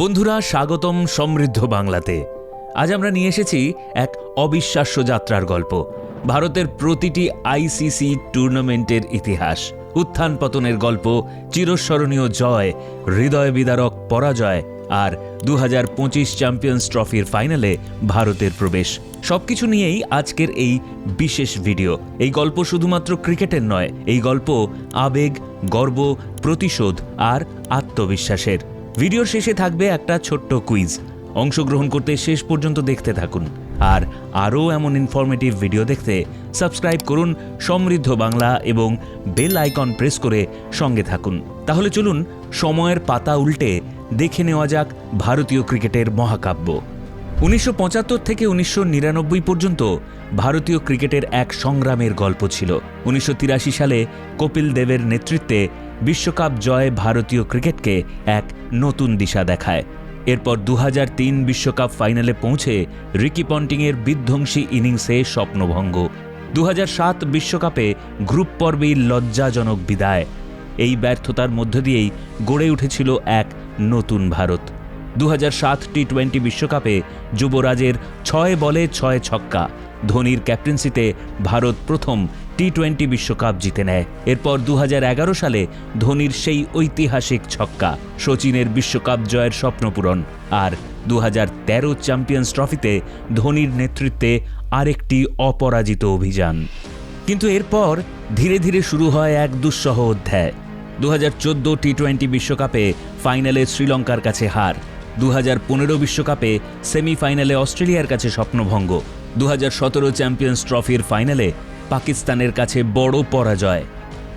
বন্ধুরা, স্বাগতম সমৃদ্ধ বাংলাতে। আজ আমরা নিয়ে এসেছি এক অবিশ্বাস্য যাত্রার গল্প, ভারতের প্রতিটি আইসিসি টুর্নামেন্টের ইতিহাস, উত্থান পতনের গল্প, চিরস্মরণীয় জয়, হৃদয় বিদারক পরাজয় আর দু হাজার পঁচিশ চ্যাম্পিয়ন্স ট্রফির ফাইনালে ভারতের প্রবেশ। সবকিছু নিয়েই আজকের এই বিশেষ ভিডিও। এই গল্প শুধুমাত্র ক্রিকেটের নয়, এই গল্প আবেগ, গর্ব, প্রতিশোধ আর আত্মবিশ্বাসের। ভিডিওর শেষে থাকবে একটা ছোট্ট কুইজ। অংশগ্রহণ করতে শেষ পর্যন্ত দেখতে থাকুন। আর আরও এমন ইনফরমেটিভ ভিডিও দেখতে সাবস্ক্রাইব করুন সমৃদ্ধ বাংলা এবং বেল আইকন প্রেস করে সঙ্গে থাকুন। তাহলে চলুন সময়ের পাতা উল্টে দেখে নেওয়া যাক ভারতীয় ক্রিকেটের মহাকাব্য। উনিশশো পঁচাত্তর থেকে উনিশশো নিরানব্বই পর্যন্ত ভারতীয় ক্রিকেটের এক সংগ্রামের গল্প ছিল। উনিশশো তিরাশি সালে কপিল দেবের নেতৃত্বে বিশ্বকাপ জয় ভারতীয় ক্রিকেটকে এক নতুন দিশা দেখায়। এরপর দু বিশ্বকাপ ফাইনালে পৌঁছে রিকি পন্টিংয়ের বিধ্বংসী ইনিংসে স্বপ্নভঙ্গ। দু বিশ্বকাপে গ্রুপ পর্বেই লজ্জাজনক বিদায়। এই ব্যর্থতার মধ্য দিয়েই গড়ে উঠেছিল এক নতুন ভারত। দু টি টোয়েন্টি বিশ্বকাপে যুবরাজের ছয় বলে ছয় ছক্কা। ধোনির ক্যাপ্টেন্সিতে ভারত প্রথম টি টোয়েন্টি বিশ্বকাপ জিতে নেয়। এরপর দু হাজার এগারো সালে ধোনির সেই ঐতিহাসিক ছক্কা সচিনের বিশ্বকাপ জয়ের স্বপ্নপূরণ আর দু হাজার তেরো চ্যাম্পিয়ন্স ট্রফিতে ধোনির নেতৃত্বে আরেকটি অপরাজিত অভিযান। কিন্তু এরপর ধীরে ধীরে শুরু হয় এক দুঃসহ অধ্যায়। দু হাজার চোদ্দ টি টোয়েন্টি বিশ্বকাপে ফাইনালে শ্রীলঙ্কার কাছে হার। দু হাজার পনেরো বিশ্বকাপে সেমিফাইনালে অস্ট্রেলিয়ার কাছে স্বপ্নভঙ্গ। দু হাজার সতেরো চ্যাম্পিয়ন্স ট্রফির ফাইনালে পাকিস্তানের কাছে বড় পরাজয়।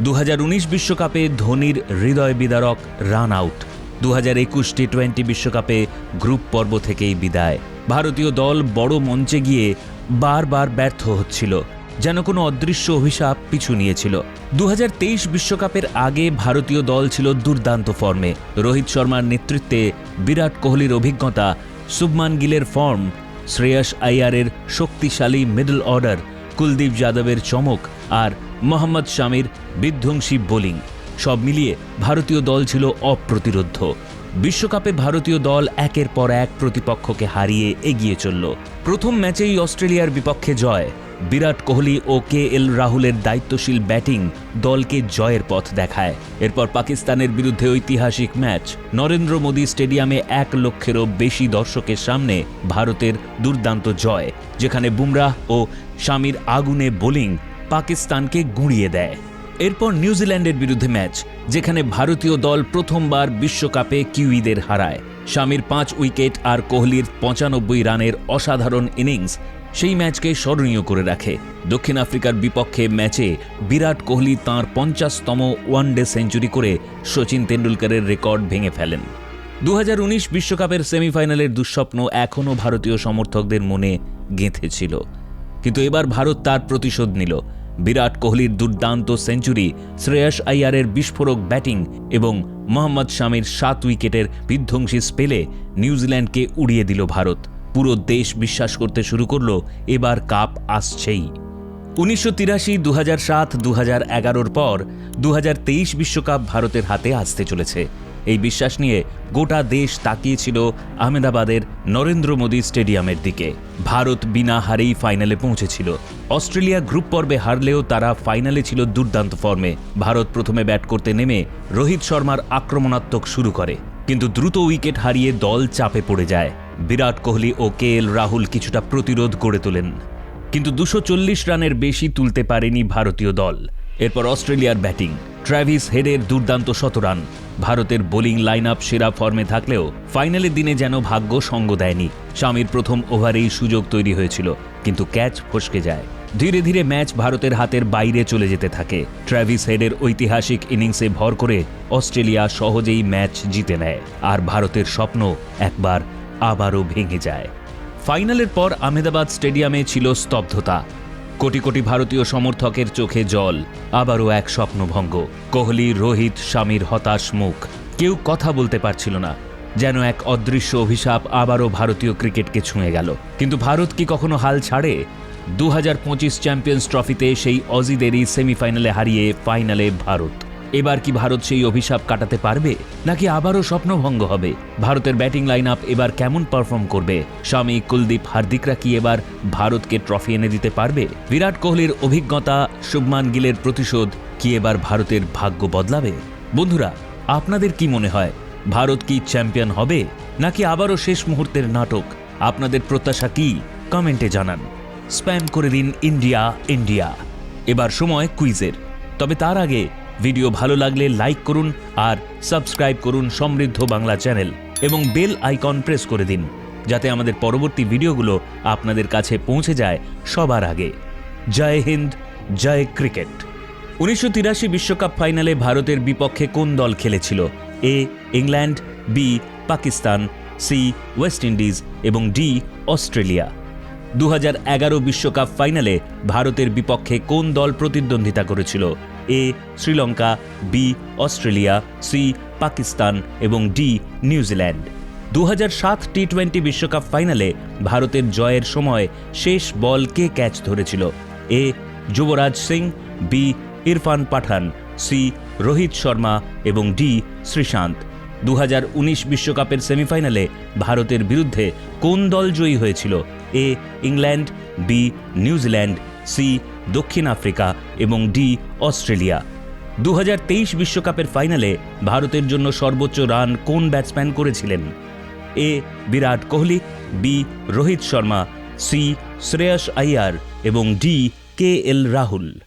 দু হাজার উনিশ বিশ্বকাপে ধোনির হৃদয় বিদারক রান আউট। দু হাজার একুশ টি টোয়েন্টি বিশ্বকাপে গ্রুপ পর্ব থেকেই বিদায়। ভারতীয় দল বড় মঞ্চে গিয়ে বারবার ব্যর্থ হচ্ছিল। যেন কোনো অদৃশ্য অভিশাপ পিছু নিয়েছিল। দু বিশ্বকাপের আগে ভারতীয় দল ছিল দুর্দান্ত ফর্মে। রোহিত শর্মার নেতৃত্বে বিরাট কোহলির অভিজ্ঞতা, শুভমান গিলের ফর্ম, শ্রেয়স আইয়ারের শক্তিশালী মিডল অর্ডার, কুলদীপ যাদবের চমক আর মোহাম্মদ শামির বিধ্বংসী বোলিং, সব মিলিয়ে ভারতীয় দল ছিল অপ্রতিরোধ্য। বিশ্বকাপে ভারতীয় দল একের পর এক প্রতিপক্ষকে হারিয়ে এগিয়ে চলল। প্রথম ম্যাচেই অস্ট্রেলিয়ার বিপক্ষে জয়। বিরাট কোহলি ও কে এল রাহুলের দায়িত্বশীল ব্যাটিং দলকে জয়ের পথ দেখায়। এরপর পাকিস্তানের বিরুদ্ধে ঐতিহাসিক ম্যাচ। নরেন্দ্র মোদী স্টেডিয়ামে এক লক্ষেরও বেশি দর্শকের সামনে ভারতের দুর্দান্ত জয়, যেখানে বুমরাহ ও স্বামীর আগুনে বোলিং পাকিস্তানকে গুঁড়িয়ে দেয়। এরপর নিউজিল্যান্ডের বিরুদ্ধে ম্যাচ, যেখানে ভারতীয় দল প্রথমবার বিশ্বকাপে কিউইদের হারায়। স্বামীর পাঁচ উইকেট আর কোহলির পঁচানব্বই রানের অসাধারণ ইনিংস সেই ম্যাচকে স্মরণীয় করে রাখে। দক্ষিণ আফ্রিকার বিপক্ষে ম্যাচে বিরাট কোহলি তাঁর পঞ্চাশতম ওয়ানডে সেঞ্চুরি করে সচিন তেন্ডুলকরের রেকর্ড ভেঙে ফেলেন। দু বিশ্বকাপের সেমিফাইনালের দুঃস্বপ্ন এখনও ভারতীয় সমর্থকদের মনে গেঁথেছিল। কিন্তু এবার ভারত তার প্রতিশোধ নিল। বিরাট কোহলির দুর্দান্ত সেঞ্চুরি শ্রেয়স আইয়ারের বিস্ফোরক ব্যাটিং এবং মোহাম্মদ শামির সাত উইকেটের বিধ্বংসী স্পেলে নিউজিল্যান্ডকে উড়িয়ে দিল ভারত। পুরো দেশ বিশ্বাস করতে শুরু করল, এবার কাপ আসছেই। উনিশশো তিরাশি দু হাজার সাত দু হাজার এগারোর পর দু হাজার তেইশ বিশ্বকাপ ভারতের হাতে আসতে চলেছে। এই বিশ্বাস নিয়ে গোটা দেশ তাকিয়েছিল আহমেদাবাদের নরেন্দ্র মোদী স্টেডিয়ামের দিকে। ভারত বিনা হারেই ফাইনালে পৌঁছেছিল। অস্ট্রেলিয়া গ্রুপ পর্বে হারলেও তারা ফাইনালে ছিল দুর্দান্ত ফর্মে। ভারত প্রথমে ব্যাট করতে নেমে রোহিত শর্মার আক্রমণাত্মক শুরু করে। কিন্তু দ্রুত উইকেট হারিয়ে দল চাপে পড়ে যায়। বিরাট কোহলি ও কে এল রাহুল কিছুটা প্রতিরোধ গড়ে তোলেন। কিন্তু দুশো রানের বেশি তুলতে পারেনি ভারতীয় দল। এরপর অস্ট্রেলিয়ার ব্যাটিং। ট্র্যাভিস হেডের দুর্দান্ত শতরান। ভারতের বোলিং লাইন আপ সেরা ফর্মে থাকলেও ফাইনালের দিনে যেন ভাগ্য সঙ্গ দেয়নি। স্বামীর প্রথম ওভারেই সুযোগ তৈরি হয়েছিল, কিন্তু ক্যাচ ফসকে যায়। ধীরে ধীরে ম্যাচ ভারতের হাতের বাইরে চলে যেতে থাকে। ট্র্যাভিস হেডের ঐতিহাসিক ইনিংসে ভর করে অস্ট্রেলিয়া সহজেই ম্যাচ জিতে নেয়, আর ভারতের স্বপ্ন একবার আবারও ভেঙে যায়। ফাইনালের পর আহমেদাবাদ স্টেডিয়ামে ছিল স্তব্ধতা। কোটি কোটি ভারতীয় সমর্থকের চোখে জল, আবারও এক স্বপ্নভঙ্গ। কোহলি, রোহিত স্বামীর হতাশ মুখ। কেউ কথা বলতে পারছিল না, যেন এক অদৃশ্য অভিশাপ আবারও ভারতীয় ক্রিকেটকে ছুঁয়ে গেল। কিন্তু ভারত কি কখনো হাল ছাড়ে? দু হাজার পঁচিশ চ্যাম্পিয়ন্স ট্রফিতে সেই অজিদেরই সেমিফাইনালে হারিয়ে ফাইনালে ভারত। এবার কি ভারত সেই অভিশাপ কাটাতে পারবে, নাকি আবারও স্বপ্নভঙ্গ হবে? ভারতের ব্যাটিং লাইন আপ এবার কেমন পারফর্ম করবে? স্বামী কুলদীপ হার্দিকরা কি এবার ভারতকে ট্রফি এনে দিতে পারবে? বিরাট কোহলির অভিজ্ঞতা, শুভমান গিলের প্রতিশোধ কি এবার ভারতের ভাগ্য বদলাবে? বন্ধুরা, আপনাদের কি মনে হয়, ভারত কি চ্যাম্পিয়ন হবে, নাকি আবারও শেষ মুহূর্তের নাটক? আপনাদের প্রত্যাশা কি? কমেন্টে জানান। স্প্যাম করে দিন ইন্ডিয়া ইন্ডিয়া এবার সময় কুইজের তবে তার আগে ভিডিও ভালো লাগলে লাইক করুন আর সাবস্ক্রাইব করুন সমৃদ্ধ বাংলা চ্যানেল এবং বেল আইকন প্রেস করে দিন, যাতে আমাদের পরবর্তী ভিডিওগুলো আপনাদের কাছে পৌঁছে যায় সবার আগে। জয় হিন্দ, জয় ক্রিকেট। উনিশশো তিরাশি বিশ্বকাপ ফাইনালে ভারতের বিপক্ষে কোন দল খেলেছিল? A, England, B, Pakistan, C, West Indies এবং ডি, অস্ট্রেলিয়া। দু বিশ্বকাপ ফাইনালে ভারতের বিপক্ষে কোন দল প্রতিদ্বন্দ্বিতা করেছিল? A, Sri Lanka, B, Australia, C, Pakistan এবং ডি, নিউজিল্যান্ড। দু সাত টি টোয়েন্টি বিশ্বকাপ ফাইনালে ভারতের জয়ের সময় শেষ বল কে ক্যাচ ধরেছিল? A, Yuvraj Singh, B, Irfan Pathan, C, Rohit Sharma এবং ডি, শ্রীশান্ত। দু বিশ্বকাপের সেমিফাইনালে ভারতের বিরুদ্ধে কোন দল জয়ী হয়েছিল? A, England, B, New Zealand, C, দক্ষিণ আফ্রিকা এবং ডি, অস্ট্রেলিয়া। দু বিশ্বকাপের ফাইনালে ভারতের জন্য সর্বোচ্চ রান কোন ব্যাটসম্যান করেছিলেন? A, Virat Kohli, B, Rohit Sharma, C, Shreyas Iyer এবং ডি, কে এল রাহুল।